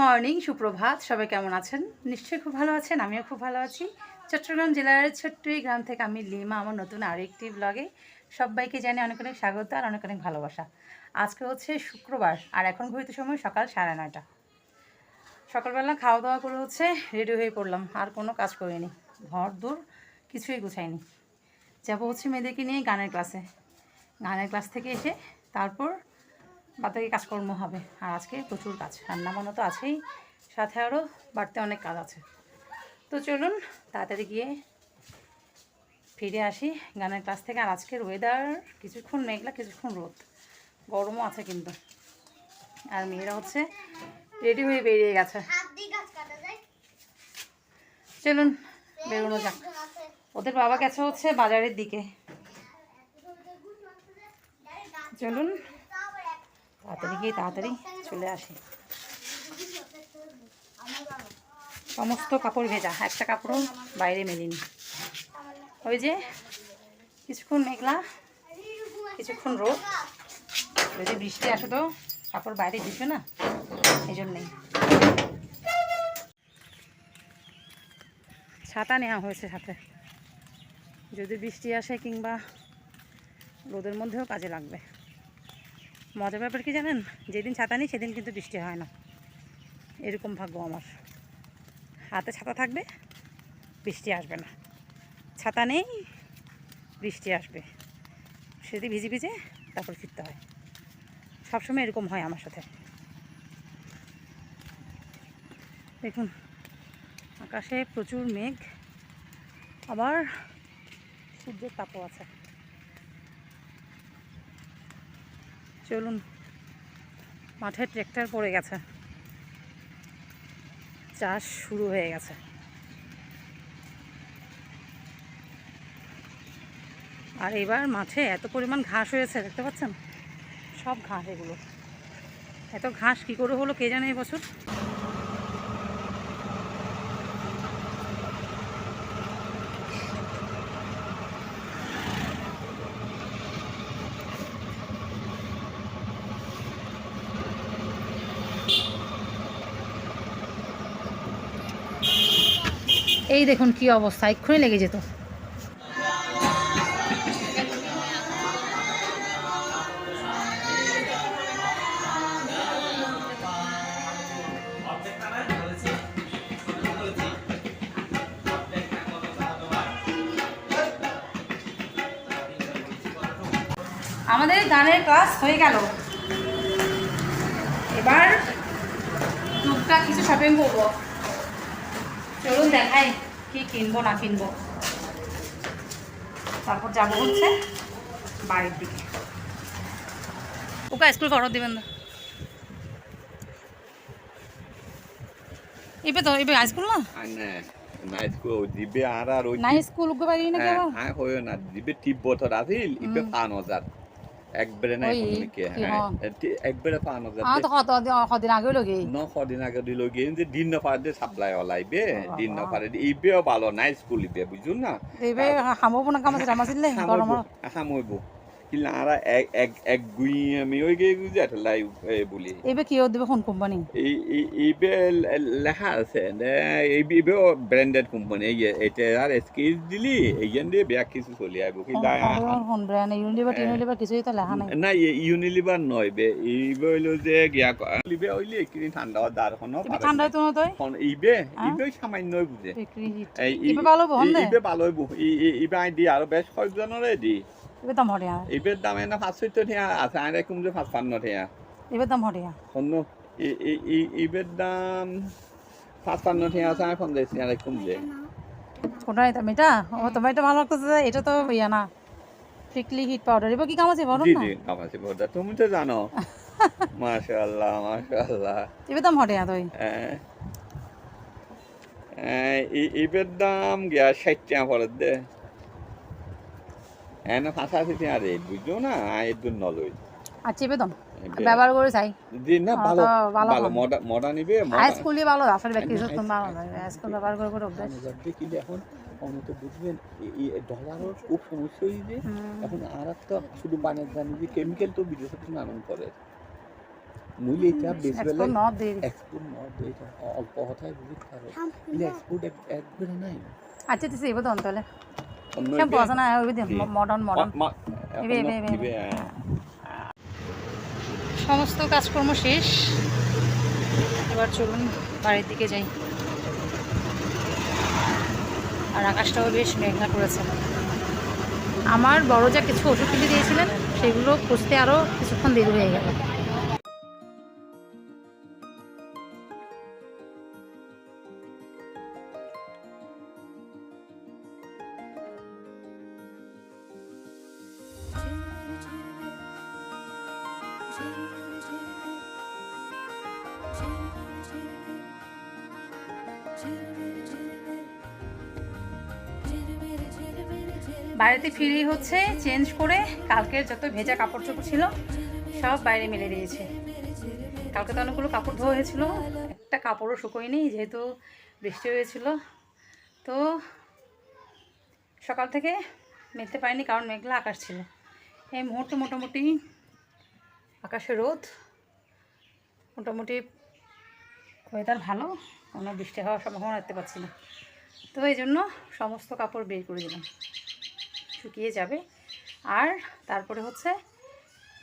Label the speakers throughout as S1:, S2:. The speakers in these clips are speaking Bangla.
S1: মর্নিং, সুপ্রভাত। সবাই কেমন আছেন? নিশ্চয়ই খুব ভালো আছেন, আমিও খুব ভালো আছি। চট্টগ্রাম জেলার ছোট্ট এই গ্রাম থেকে আমি লিমা, আমার নতুন আরেকটি ব্লগে সবাইকে জানি অনেক অনেক স্বাগত আর অনেক অনেক ভালোবাসা। আজকে হচ্ছে শুক্রবার আর এখন ঘুরতে সময় সকাল সাড়ে নয়টা। সকালবেলা খাওয়া দাওয়া করে হচ্ছে রেডি হয়ে পড়লাম, আর কোনো কাজ করিনি। ঘর দূর কিছুই গুছাইনি। যাব হচ্ছে মেয়েদেরকে নিয়ে গানের ক্লাসে গানের ক্লাস থেকে এসে তারপর বাতাকে কাজকর্ম হবে। আর আজকে প্রচুর কাজ। রান্না বান্না তো আছেই। সাথে আরও বাড়তে অনেক কাজ আছে। তো চলুন, তাড়াতাড়ি গিয়ে ফিরে আসি গানের ক্লাস থেকে। আর আজকের ওয়েদার কিছুক্ষণ মেঘলা, কিছুক্ষণ রোদ। গরমও আছে কিন্তু। আর মেয়েরা হচ্ছে রেডি হয়ে বেরিয়ে গেছে। চলুন, বেরোনো যাক। ওদের বাবা গেছে হচ্ছে বাজারের দিকে। চলুন তাড়াতাড়ি গিয়ে তাড়াতাড়ি চলে আসি। সমস্ত কাপড় ভেজা, একটা কাপড়ও বাইরে মেলিনি। ওই যে কিছুক্ষণ মেঘলা, কিছুক্ষণ রোদ। ওই যে বৃষ্টি আসে তো, কাপড় বাইরে ভিজবে না, এই জন্যেই। ছাতা নেওয়া হয়েছে সাথে। যদি বৃষ্টি আসে কিংবা রোদের মধ্যেও কাজে লাগবে। মজার ব্যাপার কি জানেন? যেদিন ছাতা নিই, সেদিন কিন্তু বৃষ্টি হয় না। এরকম ভাগ্য আমার। হাতে ছাতা থাকবে, বৃষ্টি আসবে না। ছাতা নেই, বৃষ্টি আসবে। সেদিন ভিজে ভিজে তারপর ফিরতে হয়। সবসময় এরকম হয় আমার সাথে। দেখুন, আকাশে প্রচুর মেঘ, আবার সূর্যের তাপও আছে। চলুন, মাঠে ট্রেক্টর পড়ে গেছে। চাষ শুরু হয়ে গেছে। আর এবার মাঠে এত পরিমাণ ঘাস হয়েছে, দেখতে পাচ্ছেন? সব ঘাস এগুলো। এত ঘাস কি করে হলো কে জানে এবছর এই দেখুন কি অবস্থা, এক্ষুনি লেগে যেত। আমাদের গানের ক্লাস হয়ে গেল। এবার টুকটাক কিছু শপিং করব। চলুন দেখাই। কিনবো না কিনবো? তারপর যাব হচ্ছে বাড়ির দিকে। ওকে স্কুল ফটো দিবেন না। ইবে তো ইবে হাইস্কুল না?
S2: নাই স্কুল দিবে আর আর ওই
S1: নাই স্কুল পারি না কেবল
S2: হ্যাঁ হইও না দিবে তিব্বতর আছিল ইবে পাঁচ হাজার একবারে নাই কে হ্যাঁ একবারে পাঁচ হাজার
S1: আমার তো কত কদিন আগে লগে।
S2: ন কদিন আগে দি লগে। যে দিন না পারে সাপ্লাই ওলাইবে
S1: বাবা।
S2: দিন না পারে ইবেও ভালো নাই স্কুল ইবে বুঝুন না?
S1: ইবে হামব না কাম আছে রাম আছিল গরমত
S2: হামইব কিলা আর এক এক এক গুই আমি ওই গে গুজা লাই বলি।
S1: ইবে কি দিব কোন কোম্পানি?
S2: এই এই- এইবে লেখা আছে নে এইবে ব্র্যান্ডেড কোম্পানি এই এটা আর স্কেচ দিলি এইখান দিয়ে বেয়া কিছু চলি আইব কি
S1: কোন ব্র্যান্ড ইউনিলিভার টিউনিলিভার কিছুই তো লেখা নাই।
S2: না ইউনিলিভার নয় বে এইবে হইল যে গিয়া লিবে হইলে এইখিনি ঠান্ডা দার
S1: ইবে ঠান্ডা তো না তই?
S2: ইবে? ইবে সামান্য বুঝে এই
S1: ইবে ভালো বহন
S2: ইবে ভালো হইব ইবে আই দি আরও বেশ কয়েকজনরে দি।
S1: ইবে দাম হরিয়া
S2: দাম এনে পাঁচশো ঠিয়া আছে আই রেকুম যে পাঁচ পান্ন ঠিয়া
S1: ইবে দাম হরিয়া
S2: শূন্য ইবের দাম পাঁচ পান্ন ঠিয়া আছে আই পঞ্চাশ ঠিয়া রেকুম যে
S1: কোনটা? এটা এটা ও তোমার এটা ভালো লাগতেছে এটা তো ইয়া না ফ্রিকলি হিট পাউডার এবার কি কাম আছে বলো না
S2: জি কামাছি বোধা তুমি তো জানো। মাশাআল্লাহ মাশাআল্লাহ।
S1: এবার দাম হরিয়া তুই।
S2: Eh, ইবের দাম গিয়া ষাট টাকা পড়ে দে। এনে পাঁচাশি টাকা রে বুঝছ না এর জন্য
S1: আচ্ছা দাম। ব্যবহার করে চাই
S2: জি না
S1: আ,
S2: ভালো
S1: তো ভালো।
S2: মডা মডা নিবে
S1: হাই স্কুলই ভালো আসলে ব্যক্তি তো ভালো হাই স্কুল ব্যবহার করে করে অভ্যাস।
S2: এখন বুঝবেন ডলারের খুব সমস্যা হয়ে যে। এখন আর একটা শুধু বানের জানি যে কেমিক্যাল তো বিদেশে নানান করে। মূল্য এটা বেশি
S1: এক্সপোর্ট নট
S2: এটা অল্প কথায় খারাপ কিন্তু এক্সপোর্ট একবারে নাই।
S1: আচ্ছা দিছে এবার দন তাহলে। Modern modern. সমস্ত কাজকর্ম শেষ এবার চলুন বাড়ির দিকে যাই আর আকাশটাও বেশ মেঘলা করেছে আমার বড় যা কিছু ওষুধ কিনে দিয়েছিলেন সেগুলো খুঁজতে আরও কিছুক্ষণ দেরি হয়ে গেল বাড়িতে ফিরেই হচ্ছে চেঞ্জ করে কালকের যত ভেজা কাপড় চোপড় ছিল, সব বাইরে মেলে দিয়েছে। কালকে তো অনেকগুলো কাপড় ধোয়া হয়েছিল, একটা কাপড়ও শুকোয়নি, যেহেতু বৃষ্টি হয়েছিল। তো সকাল থেকে মেলতে পারিনি, কারণ মেঘলা আকাশ ছিল। এই মুহূর্তে মোটামুটি আকাশে রোদ, মোটামুটি ওয়েদার ভালো, কোনো বৃষ্টি হওয়ার সম্ভাবনা রাখতে পারছি না। তো এই জন্য সমস্ত কাপড় বের করে দিলাম। শুকিয়ে যাবে। আর তারপরে হচ্ছে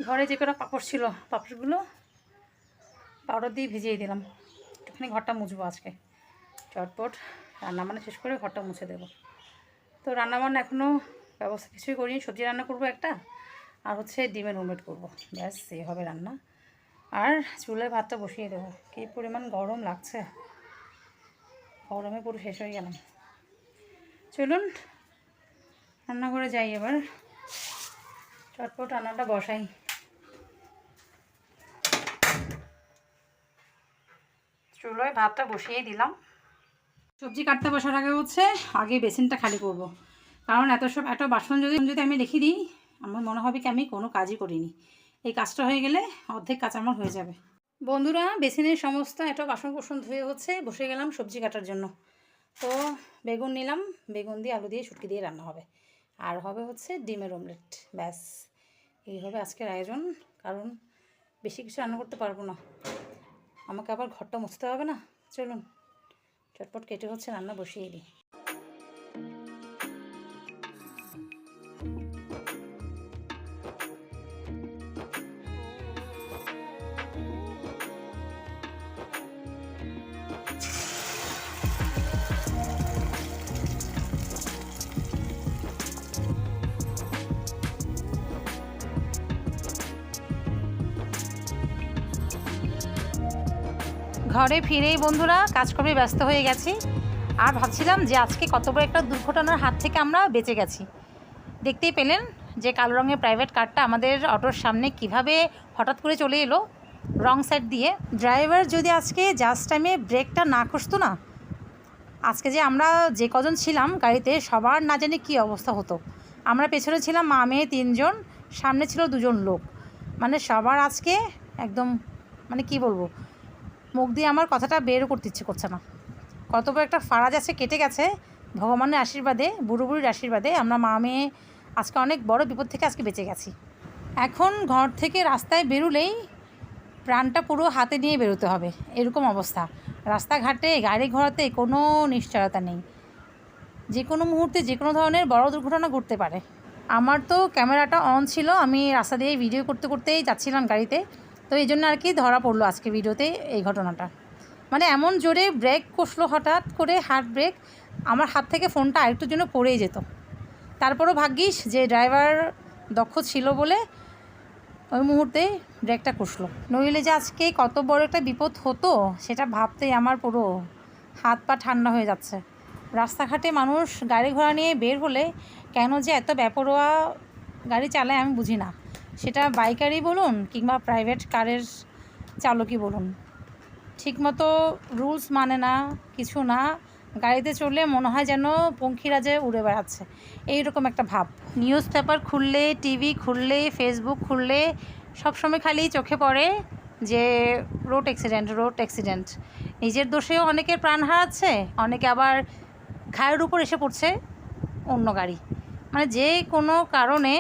S1: ঘরে যে কটা পাপড় ছিল, পাপড়গুলো পাউডার দিয়ে ভিজিয়ে দিলাম। একটুখানি ঘরটা মুছবো আজকে। চটপট রান্না রান্নাবান্না শেষ করে ঘরটা মুছে দেবো। তো রান্নাবান্না এখনও ব্যবস্থা কিছুই করিনি। সবজি রান্না করব একটা, আর হচ্ছে ডিমের ওমেট করব। ব্যাস এই হবে রান্না। আর চুলায় ভাতটা বসিয়ে দেবো। কী পরিমাণ গরম লাগছে। গরমে পুরো শেষ হয়ে গেলাম। চলুন রান্নাঘরে যাই এবার। চটপট রান্নাটা বসাই। চুলোয় ভাতটা বসিয়ে দিলাম। সবজি কাটতে বসার আগে হচ্ছে আগে বেসিনটা খালি করব। কারণ এত সব এত বাসন যদি যদি আমি রেখে দিই, আমার মনে হবে কি আমি কোনো কাজই করিনি। এই কাজটা হয়ে গেলে অর্ধেক কাজ আমার হয়ে যাবে। বন্ধুরা, বেসিনের সমস্ত এত বাসন কোসন ধুয়ে হচ্ছে বসে গেলাম সবজি কাটার জন্য। তো বেগুন নিলাম। বেগুন দিয়ে আলু দিয়ে শুটকি দিয়ে রান্না হবে। আর হবে হচ্ছে ডিমের অমলেট। ব্যাস এইভাবে আজকের আয়োজন। কারণ বেশি কিছু রান্না করতে পারব না। আমাকে আবার ঘরটা মুছতে হবে না? চলুন, চটপট কেটে হচ্ছে রান্না বসিয়ে দিই। ঘরে ফিরেই বন্ধুরা কাজকর্মে ব্যস্ত হয়ে গেছি। আর ভাবছিলাম যে আজকে কত বড় একটা দুর্ঘটনার হাত থেকে আমরা বেঁচে গেছি। দেখতেই পেলেন যে কালো রঙের প্রাইভেট কারটা আমাদের অটোর সামনে কীভাবে হঠাৎ করে চলে এলো রং সাইড দিয়ে। ড্রাইভার যদি আজকে জাস্ট টাইমে ব্রেকটা না কষতো না, আজকে যে আমরা যে কজন ছিলাম গাড়িতে, সবার না জানি কী অবস্থা হতো। আমরা পেছনে ছিলাম মা, মেয়ে তিনজন, সামনে ছিল দুজন লোক। মানে সবার আজকে একদম মানে কি বলব মুখ দিয়ে আমার কথাটা বের করতে ইচ্ছে করছে না। কত বড় একটা ফারাজ আছে, কেটে গেছে। ভগবানের আশীর্বাদে বুড়ো বুড়ির আশীর্বাদে আমরা মা মেয়ে আজকে অনেক বড় বিপদ থেকে আজকে বেঁচে গেছি। এখন ঘর থেকে রাস্তায় বেরোলেই প্রাণটা পুরো হাতে নিয়ে বেরোতে হবে। এরকম অবস্থা। রাস্তাঘাটে, গাড়ি ঘোড়াতে কোনো নিশ্চয়তা নেই। যে কোনো মুহূর্তে যে কোনো ধরনের বড় দুর্ঘটনা ঘটতে পারে। আমার তো ক্যামেরাটা অন ছিল, আমি রাস্তা দিয়ে ভিডিও করতে করতেই যাচ্ছিলাম গাড়িতে। তো এই জন্য আর কি ধরা পড়ল আজকে ভিডিওতে এই ঘটনাটা। মানে এমন জোরে ব্রেক কষলো হঠাৎ করে হার্ট ব্রেক আমার হাত থেকে ফোনটা আরেকটুর জন্য পড়েই যেত। তারপরও ভাগ্যিস যে ড্রাইভার দক্ষ ছিল বলে ওই মুহূর্তে ব্রেকটা কষলো। নইলে যে আজকে কত বড় একটা বিপদ হতো, সেটা ভাবতেই আমার পুরো হাত পা ঠান্ডা হয়ে যাচ্ছে। রাস্তাঘাটে মানুষ গাড়ি ঘোড়া নিয়ে বের হলে কেন যে এত বেপরোয়া গাড়ি চালায় আমি বুঝি না। সেটা বাইকারই বলুন কিংবা প্রাইভেট কারের চালকই বলুন। ঠিকমতো রুলস মানে না, কিছু না। গাড়িতে চললে মনে হয় যেন পঙ্খিরাজে উড়ে বেড়াচ্ছে। এইরকম একটা ভাব। নিউজ পেপার খুললে টিভি খুললে ফেসবুক খুললে সবসময় খালি চোখে পড়ে যে রোড অ্যাক্সিডেন্ট রোড অ্যাক্সিডেন্ট নিজের দোষেও অনেকের প্রাণ হারাচ্ছে, অনেকে আবার ঘায়ের উপর এসে পড়ছে অন্য গাড়ি। মানে যে কোনো কারণে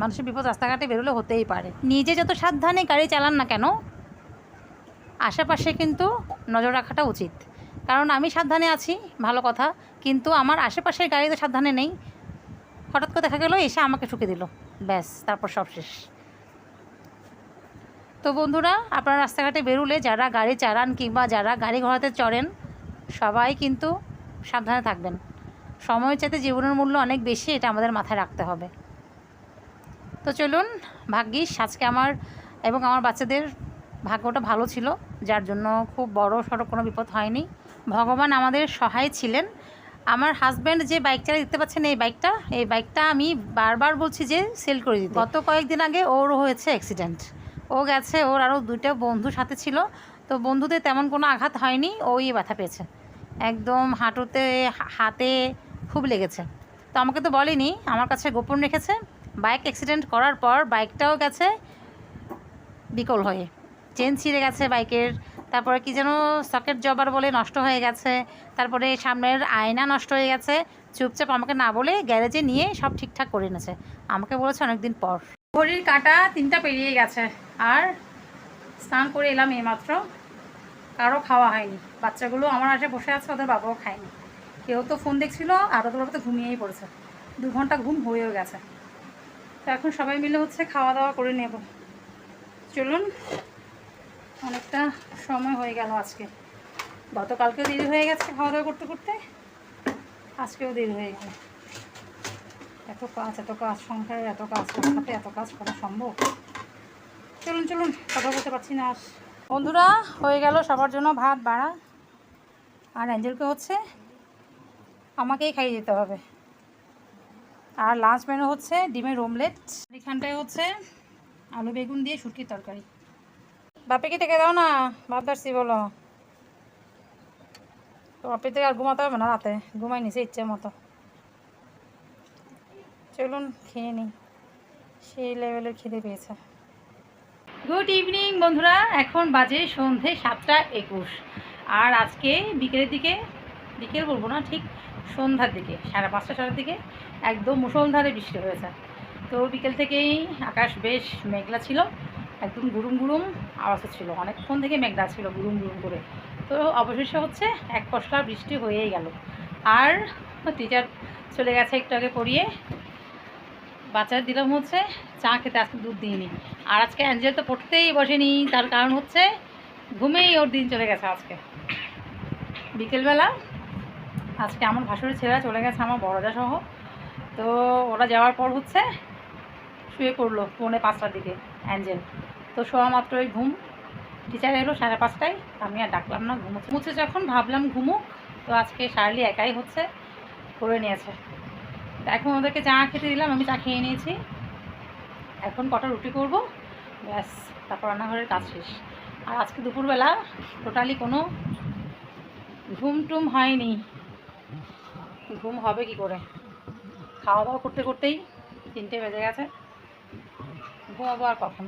S1: মানুষের বিপদ রাস্তাঘাটে বেরোলে হতেই পারে। নিজে যত সাবধানে গাড়ি চালান না কেন, আশেপাশে কিন্তু নজর রাখাটা উচিত। কারণ আমি সাবধানে আছি, ভালো কথা, কিন্তু আমার আশেপাশের গাড়ি তো সাবধানে নেই। হঠাৎ করে দেখা গেলো, এসে আমাকে ঠুকে দিল। ব্যাস, তারপর সব শেষ। তো বন্ধুরা, আপনারা রাস্তাঘাটে বেরোলে যারা গাড়ি চালান কিংবা যারা গাড়ি ঘোড়াতে চড়েন, সবাই কিন্তু সাবধানে থাকবেন। সময়ের চাইতে জীবনের মূল্য অনেক বেশি, এটা আমাদের মাথায় রাখতে হবে। তো চলুন, ভাগ্যিস আজকে আমার এবং আমার বাচ্চাদের ভাগ্যটা ভালো ছিল, যার জন্য খুব বড় সড়ো কোনো বিপদ হয়নি। ভগবান আমাদের সহায় ছিলেন। আমার হাজব্যান্ড যে বাইক চালিয়ে দেখতে পাচ্ছেন, এই বাইকটা এই বাইকটা আমি বারবার বলছি যে সেল করে দিতে। গত কয়েকদিন আগে ওর হয়েছে অ্যাক্সিডেন্ট ও গেছে, ওর আরও দুইটা বন্ধু সাথে ছিল। তো বন্ধুদের তেমন কোনো আঘাত হয়নি, ওই ব্যথা পেয়েছে। একদম হাঁটুতে, হাতে খুব লেগেছে। তো আমাকে তো বলেনি, আমার কাছে গোপন রেখেছে। বাইক অ্যাক্সিডেন্ট করার পর বাইকটাও গেছে বিকল হয়ে। চেন ছিঁড়ে গেছে বাইকের। তারপরে কি যেন সকেট জবার বলে নষ্ট হয়ে গেছে। তারপরে সামনের আয়না নষ্ট হয়ে গেছে। চুপচাপ আমাকে না বলে গ্যারেজে নিয়ে সব ঠিকঠাক করে এনেছে। আমাকে বলেছে অনেকদিন পর। ঘড়ির কাটা তিনটা পেরিয়ে গেছে। আর স্নান করে এলাম এইমাত্র। কারও খাওয়া হয়নি। বাচ্চাগুলো আমার আসে বসে আছে, ওদের বাবাও খায়নি। কেউ তো ফোন দেখছিল, আর ওদের ঘুমিয়েই পড়েছে। দু ঘণ্টা ঘুম হয়েও গেছে। তো এখন সবাই মিলে হচ্ছে খাওয়া দাওয়া করে নেব। চলুন, অনেকটা সময় হয়ে গেল আজকে। গতকালকেও দেরি হয়ে গেছে খাওয়া দাওয়া করতে করতে, আজকেও দেরি হয়ে গেল। এত কাজ এত কাজ সংসারের, এত কাজ সাথে এত কাজ করা সম্ভব? চলুন চলুন, কথা বলতে পারছি না বন্ধুরা, হয়ে গেল সবার জন্য ভাত, বাড়া। আর অ্যাঞ্জেলকে হচ্ছে আমাকেই খাইয়ে দিতে হবে। আর লাঞ্চ মেনু হচ্ছে ডিমের ওমলেট এখানটায় হচ্ছে আলু বেগুন দিয়ে শুটকির তরকারি। বাপিকে থেকে দাও না ভাত দাসছি বলো। তো বাপি থেকে আর ঘুমাতে হবে না রাতে, ঘুমাই নিছে ইচ্ছে মতো। চলুন খেয়ে নিই, সেই লেভেলের খিদে পেয়েছে। গুড ইভিনিং বন্ধুরা, এখন বাজে সন্ধে সাতটা একুশ। আর আজকে বিকেলের দিকে, বিকেল বলব না, ঠিক সন্ধ্যার দিকে, সাড়ে পাঁচটা, সাড়ে দিকে একদম মুষলধারে বৃষ্টি হয়েছে। তো বিকেল থেকেই আকাশ বেশ মেঘলা ছিল, একদম গুরুম গুরুম আওয়াজ ছিল। অনেকক্ষণ থেকে মেঘলা ছিল গুরুম গুরুম করে। তো অবশেষে হচ্ছে এক পশলা বৃষ্টি হয়েই গেল। আর টিচার চলে গেছে একটু আগে পড়িয়ে। বাচ্চাদের দিলাম হচ্ছে চা খেতে, আজকে দুধ দিইনি। আর আজকে অ্যাঞ্জেল তো পড়তেই বসেনি, তার কারণ হচ্ছে ঘুমেই ওর দিন চলে গেছে আজকে। বিকেলবেলা আজকে আমার ভাসুরের ছেলেরা চলে গেছে, আমার বড়দা সহ তো ওরা যাওয়ার পর হচ্ছে শুয়ে পড়ল পৌনে পাঁচটার দিকে, অ্যাঞ্জেল। তো শোয়া মাত্রই ঘুম। টিচার এলো সাড়ে পাঁচটায়, আমি আর ডাকলাম না, ঘুমোচ্ছে। মুছে যখন, ভাবলাম ঘুমুক। তো আজকে শার্লি একাই হচ্ছে, করে নিয়েছে। এখন ওদেরকে চা খেতে দিলাম, আমি চা খেয়ে নিয়েছি। এখন কটা রুটি করব? ব্যাস, তারপর রান্নাঘরের কাজ শেষ। আর আজকে দুপুরবেলা টোটালি কোনো ঘুম টুম হয়নি। ঘুম হবে কি করে? খাওয়া দাওয়া করতে করতেই তিনটে বেজে গেছে। ঘুমাবো আর কখন?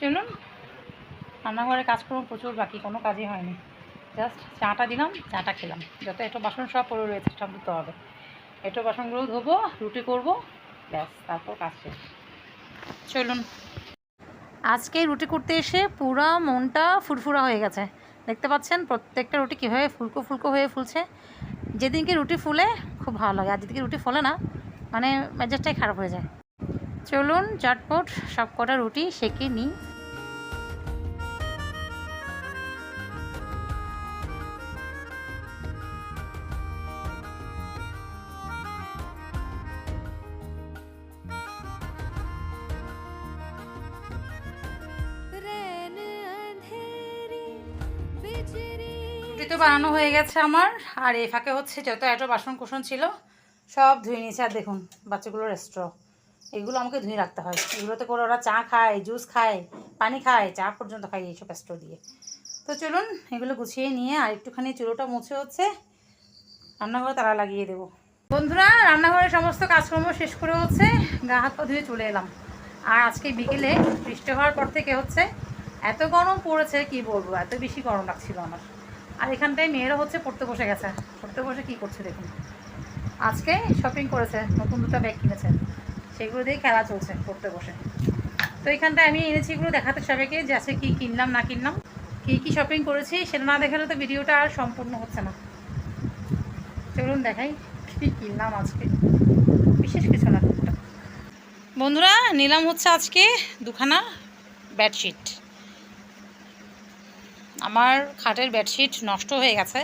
S1: চলুন, রান্নাঘরে কাজকর্ম প্রচুর বাকি, কোনো কাজই হয়নি। জাস্ট চাটা দিলাম, চাটা খেলাম। যত এটো বাসন সব পড়ে রয়েছে, সব ধুতে হবে। এটো বাসনগুলো ধোবো, রুটি করব, ব্যাস, তারপর কাজ শেষ। চলুন। আজকে রুটি করতে এসে পুরো মনটা ফুরফুরা হয়ে গেছে। দেখতে পাচ্ছেন, প্রত্যেকটা রুটি কীভাবে ফুলকো ফুলকো হয়ে ফুলছে। যেদিনকে রুটি ফুলে, খুব ভালো লাগে। আর যেদিনকে রুটি ফলে না মানে মেজাজটাই খারাপ হয়ে যায়। চলুন চটপট সব কটা রুটি সেকে নিই। বানানো হয়ে গেছে আমার। আর এই ফাঁকে হচ্ছে যত এত বাসন কুসন ছিল, সব ধুয়ে নিয়েছে। আর দেখুন বাচ্চাগুলোর স্ট্র এগুলো আমাকে ধুয়ে রাখতে হয়। এগুলোতে করে ওরা চা খায় জুস খায়, পানি খায়, চা পর্যন্ত খায় এইসব স্ট্র দিয়ে। তো চলুন, এগুলো গুছিয়ে নিয়ে আর একটুখানি চুলোটা মুছে হচ্ছে, রান্নাঘরে তারা লাগিয়ে দেবো। বন্ধুরা, রান্নাঘরের সমস্ত কাজকর্ম শেষ করে হচ্ছে, গা হাত পা ধুয়ে চলে এলাম। আর আজকে বিকেলে বৃষ্টি হওয়ার পর থেকে হচ্ছে, এত গরম পড়েছে, কি বলব? এত বেশি গরম লাগছিল আমার। আর এখানটায় মেয়েরা হচ্ছে পড়তে বসে গেছে। পড়তে বসে কি করছে দেখুন। আজকে শপিং করেছে, নতুন দুটো ব্যাগ কিনেছে। সেগুলো দিয়ে খেলা চলছে পড়তে বসে। তো এখানটায় আমি এনেছি এগুলো দেখাতে সবাইকে যে আছে কী কিনলাম, না কিনলাম, কী কী শপিং করেছি, সেটা না দেখালে তো ভিডিওটা আর সম্পূর্ণ হচ্ছে না। চলুন দেখাই কী কিনলাম আজকে। বিশেষ কিছু না। বন্ধুরা, নিলাম হচ্ছে আজকে দুখানা বেডশিট আমার খাটের বেডশিট নষ্ট হয়ে গেছে।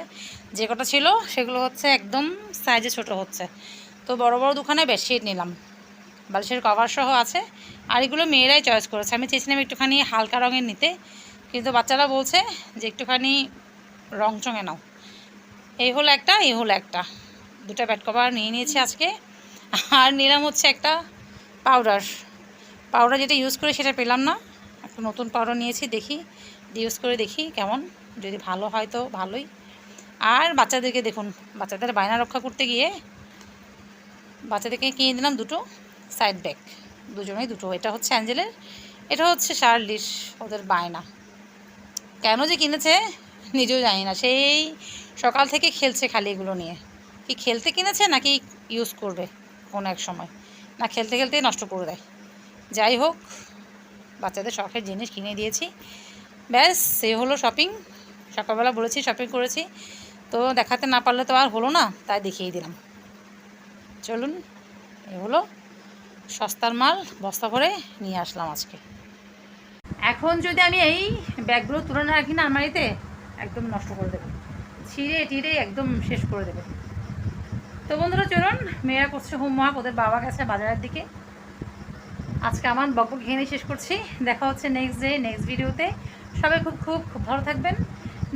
S1: যে কটা ছিল সেগুলো হচ্ছে একদম সাইজে ছোট হচ্ছে। তো বড় বড় দুখানে বেডশিট নিলাম। বালিশের কভার সহ আছে। আর এগুলো মেয়েরাই চয়েস করেছে। আমি চেয়েছিলাম একটুখানি হালকা রঙের নিতে। কিন্তু বাচ্চারা বলছে যে একটুখানি রং চঙে নাও। এই হলো একটা, এই হলো একটা। দুটো ব্যাট কভার নিয়ে নিয়েছি আজকে। আর নিলাম হচ্ছে একটা পাউডার পাউডার যেটা ইউজ করে সেটা পেলাম না। একটা নতুন পাউডার নিয়েছি, দেখি। ইউজ করে দেখি কেমন। যদি ভালো হয় তো ভালোই। আর বাচ্চাদেরকে দেখুন, বাচ্চাদের বায়না রক্ষা করতে গিয়ে বাচ্চাদেরকে কিনে দিলাম দুটো সাইড ব্যাগ দুজনেই দুটো। এটা হচ্ছে অ্যাঞ্জেলের, এটা হচ্ছে শার্লির ওদের বায়না। কেন যে কিনেছে নিজেও জানি না। সেই সকাল থেকে খেলছে খালি এগুলো নিয়ে। কি খেলতে কিনেছে নাকি ইউজ করবে কোনো এক সময়। না, খেলতে খেলতেই নষ্ট করে দেয়। যাই হোক, বাচ্চাদের শখের জিনিস কিনে দিয়েছি। ব্যাস সে হলো শপিং সকালবেলা বলেছি শপিং করেছি। তো দেখাতে না পারলে তো আর হলো না, তাই দেখিয়ে দিলাম। চলুন, এ হলো সস্তার মাল, বস্তা ভরে নিয়ে আসলাম আজকে। এখন যদি আমি এই ব্যাগগুলো তুলে না রাখি না আলমারিতে, একদম নষ্ট করে দেবে। ছিঁড়ে টিড়ে একদম শেষ করে দেবে। তো বন্ধুরা, চলুন, মেয়েরা করছে হোমওয়ার্ক ওদের বাবা গেছে বাজারের দিকে। আজকে আমার বকবক ঘেনে শেষ করছি। দেখা হচ্ছে নেক্সট ডে নেক্সট ভিডিওতে সবাই খুব খুব খুব ভালো থাকবেন।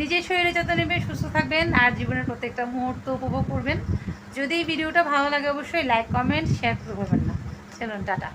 S1: নিজের শরীরে যত্ন নেবেন, সুস্থ থাকবেন, আর জীবনের প্রত্যেকটা মুহূর্ত উপভোগ করবেন। যদি এই ভিডিওটা ভালো লাগে, অবশ্যই লাইক কমেন্ট শেয়ার করবেন না। চলুন, টাটা।